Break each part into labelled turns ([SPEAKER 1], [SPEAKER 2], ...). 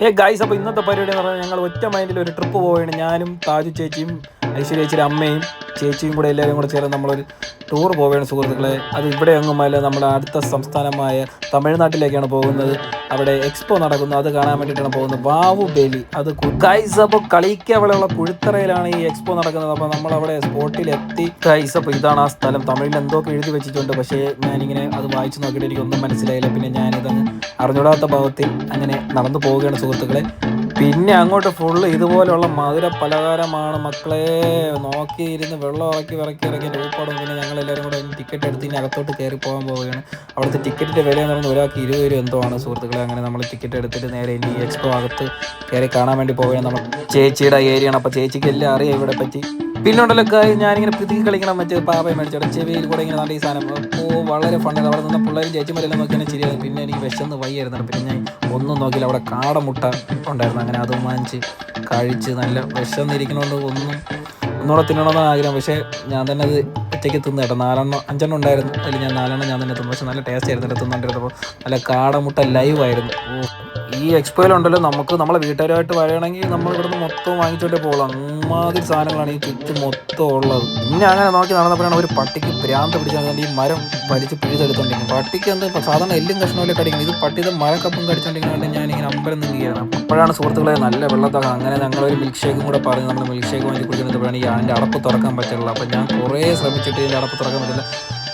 [SPEAKER 1] Hey guys അപ്പോൾ ഇന്നത്തെ പരിപാടി എന്ന് പറഞ്ഞാൽ ഞങ്ങൾ ഒറ്റ മൈൻഡിൽ ഒരു ട്രിപ്പ് പോവുകയാണ്. ഞാനും താജു ചേച്ചിയും ഐശ്വര്യ ചേച്ചിയുടെ അമ്മയും ചേച്ചിയും കൂടെ എല്ലാവരും കൂടെ ചേർന്ന് നമ്മളൊരു ടൂർ പോവുകയാണ് സുഹൃത്തുക്കളെ. അത് ഇവിടെ എങ്ങുമല്ല നമ്മുടെ അടുത്ത സംസ്ഥാനമായ തമിഴ്നാട്ടിലേക്കാണ് പോകുന്നത്. അവിടെ എക്സ്പോ നടക്കുന്നു അത് കാണാൻ വേണ്ടിയിട്ടാണ് പോകുന്നത്. വാവു ബേലി. അത് ഗൈസ് അപ്പോൾ കളിക്കവിടെയുള്ള പുഴുത്തറയിലാണ് ഈ എക്സ്പോ നടക്കുന്നത്. അപ്പോൾ നമ്മൾ അവിടെ സ്പോട്ടിൽ എത്തി ഗൈസ് അപ്പോൾ ഇതാണ് ആ സ്ഥലം. തമിഴിൽ എന്തൊക്കെ എഴുതി വെച്ചിട്ടുണ്ട്. പക്ഷേ ഞാനിങ്ങനെ അത് വായിച്ചു നോക്കിയിട്ട് എനിക്കൊന്നും മനസ്സിലായില്ല. പിന്നെ ഞാനിതങ്ങ് അറിഞ്ഞൂടാത്ത ഭാവത്തിൽ അങ്ങനെ നടന്നു പോവുകയാണ് സുഹൃത്തുക്കളെ. പിന്നെ അങ്ങോട്ട് ഫുള്ള് ഇതുപോലെയുള്ള മധുര പലഹാരമാണ് മക്കളെ. നോക്കിയിരുന്ന് വെള്ളം ഇറക്കി ഇറക്കി ഇറക്കി രൂപപ്പെടും. പിന്നെ ഞങ്ങൾ എല്ലാവരും കൂടെ ടിക്കറ്റ് എടുത്ത് ഇനി അകത്തോട്ട് കയറി പോകാൻ പോവുകയാണ്. അവിടുത്തെ ടിക്കറ്റിന്റെ വില എന്ന് പറയുന്നത് ഒരാൾക്ക് ഇരുപത് രൂപ എന്തോ ആണ് സുഹൃത്തുക്കളെ. അങ്ങനെ നമ്മൾ ടിക്കറ്റ് എടുത്തിട്ട് നേരെ ഇനി എക്സ്പോ അകത്ത് കയറി കാണാൻ വേണ്ടി പോവുകയാണ്. നമ്മൾ ചേച്ചിയുടെ ഏരിയയാണ് അപ്പോൾ ചേച്ചിക്ക് എല്ലാം അറിയാം ഇവിടെ പറ്റി പിന്നെ ഉണ്ടല്ലോ കായ് ഞാനിങ്ങനെ പിതുക്കി കളിക്കണം മറ്റേ പാപ്പയെ മേടിച്ചോടെ ചെവിയിൽ കൂടെ ഇങ്ങനെ നല്ല ഈ സാധനം. ഓ വളരെ ഫണ്ടാണ് അവിടെ നിന്ന് പിള്ളേരും ചേച്ചിമാരെല്ലാം നോക്കിയാൽ ശരിയായിരുന്നു പിന്നെ എനിക്ക് വിശന്ന് വയ്യായിരുന്നു. പിന്നെ ഞാൻ ഒന്നും നോക്കിയില്ല. അവിടെ കാടമുട്ട ഉണ്ടായിരുന്നു. അങ്ങനെ അതും വാങ്ങിച്ച് കഴിച്ച് നല്ല വിശന്നിരിക്കണോണ്ട് ഒന്നും ഒന്നുകൂടെ തിന്നണമെന്നാണ് ആഗ്രഹം. പക്ഷേ ഞാൻ തന്നെ അത് ഒറ്റയ്ക്ക് തിന്നു കേട്ടോ. നാലെണ്ണം അഞ്ചെണ്ണം ഉണ്ടായിരുന്നു. അതിൽ ഞാൻ നാലെണ്ണം ഞാൻ തന്നെ തിന്നു. പക്ഷെ നല്ല ടേസ്റ്റ് ആയിരുന്നു കേട്ടോ തിന്നുകൊണ്ടിരുന്നപ്പോൾ നല്ല കാടമുട്ട ലൈവ് ആയിരുന്നു. ഓ ഈ എക്സ്പോയിലുണ്ടല്ലോ നമുക്ക് നമ്മളെ വീട്ടുകാരുമായിട്ട് വരണമെങ്കിൽ നമ്മൾ ഇവിടുന്ന് മൊത്തം വാങ്ങിച്ചോണ്ടേ പോകണം. അമ്മാതിരി സാധനങ്ങളാണ് ഈ ചുറ്റും മൊത്തം ഉള്ളത്. പിന്നെ അങ്ങനെ നോക്കി നടന്നപ്പോഴാണ് ഒരു പട്ടിക്ക് ഭ്രാന്ത് പിടിച്ചാൽ ഈ മരം വലിച്ച് പിഴുതെടുത്തോണ്ടിരിക്കും പട്ടിക്ക് എന്ത് സാധാരണ എല്ലും കഷ്ണമല്ലേ കടിക്കണം ഇത് പട്ടിയുടെ മരക്കപ്പും കടിച്ചോണ്ടിരിക്കുന്നത് ഞാനിങ്ങനെ അമ്പരം നിൽക്കുകയാണ് അപ്പോഴാണ് സുഹൃത്തുക്കളെ നല്ല വെള്ളത്തൊക്കെ അങ്ങനെ ഞങ്ങളൊരു മിൽക്ക് ഷേക്കും കൂടെ പറഞ്ഞ് നമ്മൾ മിൽക്ക് ഷേക്ക് വാങ്ങി കുടിക്കുന്നപ്പോഴാണ് ഈ അതിന്റെ അടപ്പ് തുറക്കാൻ പറ്റുള്ളൂ അപ്പം ഞാൻ കുറേ ശ്രമിച്ചിട്ട് ഇതിന്റെ അടപ്പ് തുറക്കാൻ പറ്റില്ല.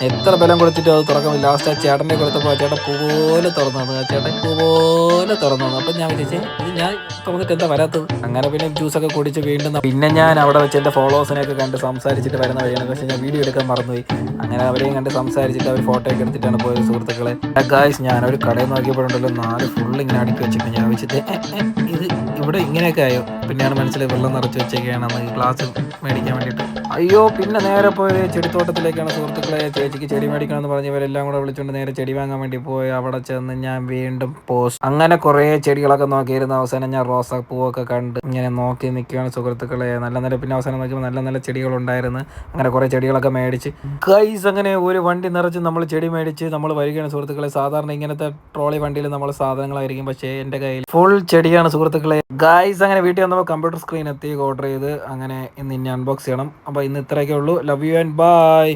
[SPEAKER 1] എത്ര ബലം കൊടുത്തിട്ടും അത് തുറക്കാൻ ലാസ്റ്റ് ആ ചേട്ടന്റെ കൊടുത്തപ്പോൾ ആ ചേട്ടൻ പൂ പോലെ തുറന്നു തന്നു ആ ചേട്ടൻ പൂ പോലെ തുറന്നു തന്നു അപ്പം ഞാൻ വിചാരിച്ചേ ഇത് ഞാൻ തുറന്നിട്ട് എന്താ വരാത്തത്? അങ്ങനെ പിന്നെ ജ്യൂസൊക്കെ കുടിച്ച് വീണ്ടും പിന്നെ ഞാൻ അവിടെ വെച്ച് എന്റെ ഫോളോവേഴ്സിനെയൊക്കെ കണ്ട് സംസാരിച്ചിട്ട് വരുന്ന വഴിയാണ്. പക്ഷേ ഞാൻ വീഡിയോ എടുക്കാൻ മറന്നുപോയി. അങ്ങനെ അവരെയും കണ്ട് സംസാരിച്ചിട്ട് അവർ ഫോട്ടോ ഒക്കെ എടുത്തിട്ടാണ് പോയത് സുഹൃത്തുക്കളെ. ഗായ്സ് ഞാനൊരു കടയിൽ നോക്കിയപ്പോഴുണ്ടല്ലോ. നാല് ഫുൾ ഇങ്ങനെ അടുക്കി വെച്ചിട്ട് ഞാൻ വെച്ചിട്ട് "ഏ, ഏ, ഇത് ഇവിടെ ഇങ്ങനെയൊക്കെ ആയോ? പിന്നെയാണ് മനസ്സിൽ വെള്ളം നിറച്ച് വെച്ചേക്കാണെന്ന് ഗ്ലാസ് മേടിക്കാൻ വേണ്ടിയിട്ട്. അയ്യോ പിന്നെ നേരെ പോയത് ചെടിത്തോട്ടത്തിലേക്കാണ് സുഹൃത്തുക്കളെ. ചേച്ചിക്ക് ചെടി മേടിക്കണം എന്ന് പറഞ്ഞ് ഇവരെല്ലാം കൂടെ വിളിച്ചുകൊണ്ട് നേരെ ചെടി വാങ്ങാൻ വേണ്ടി പോയി. അവിടെ ചെന്ന് ഞാൻ വീണ്ടും പോസ്. അങ്ങനെ കുറേ ചെടികളൊക്കെ നോക്കിയിരുന്ന. അവസാനം ഞാൻ റോസാപ്പൂവൊക്കെ കണ്ട് ഇങ്ങനെ നോക്കി നിൽക്കുകയാണ് സുഹൃത്തുക്കളെ. നല്ല നല്ല പിന്നെ അവസാനം നോക്കിയപ്പോൾ നല്ല നല്ല ചെടികളുണ്ടായിരുന്നു. അങ്ങനെ കുറേ ചെടികളൊക്കെ മേടിച്ച്. ഗൈസ് അങ്ങനെ ഒരു വണ്ടി നിറച്ച് നമ്മൾ ചെടി മേടിച്ച് നമ്മൾ വരികയാണ് സുഹൃത്തുക്കളെ. സാധാരണ ഇങ്ങനത്തെ ട്രോളി വണ്ടിയിൽ നമ്മൾ സാധനങ്ങളായിരിക്കും. പക്ഷേ എന്റെ കയ്യിൽ ഫുൾ ചെടിയാണ് സുഹൃത്തുക്കളെ. ഗൈസ് അങ്ങനെ വീട്ടിൽ വന്നപ്പോൾ കമ്പ്യൂട്ടർ സ്ക്രീൻ എത്തി ഓർഡർ ചെയ്ത് അങ്ങനെ ഇന്ന് ഇനി അൺബോക്സ് ചെയ്യണം. അപ്പോൾ ഇന്ന് ഇത്രയൊക്കെ ഉള്ളൂ. Love you and by